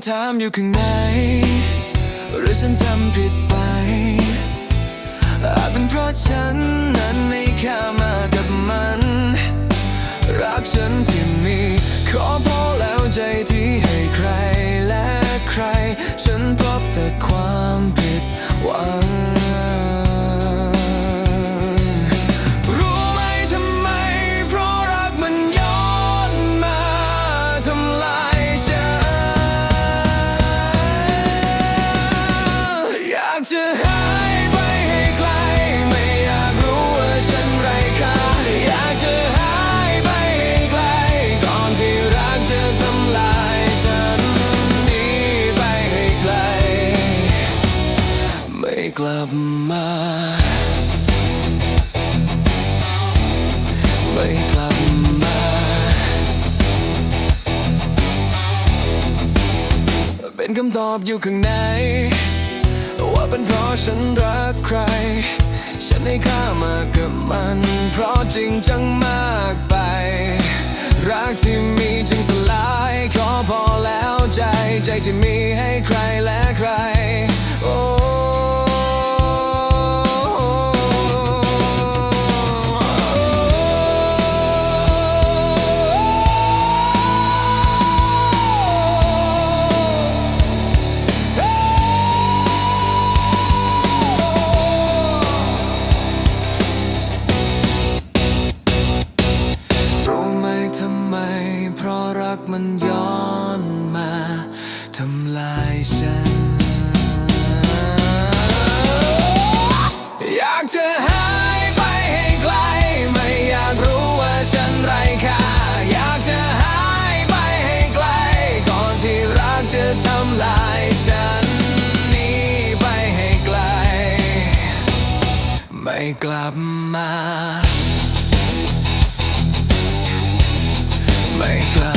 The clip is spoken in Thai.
ำถามอยู่ข้างใน กลับมา ไม่กลับมา เป็นคำตอบอยู่ข้างใน ว่าเป็นเพราะฉันรักใคร ฉันให้ค่ามากับมัน เพราะจริงจังมากไป รักที่มีจึงสลาย กมันย้อนมาทำลายฉัน อยากจะหายไปให้ไกล ไม่อยากรู้ว่าฉันไร้ค่า อยากจะหายไปให้ไกล ก่อนที่รักจะทำลายฉันหนีไปให้ไกล ไม่กลับมาไม่กลับ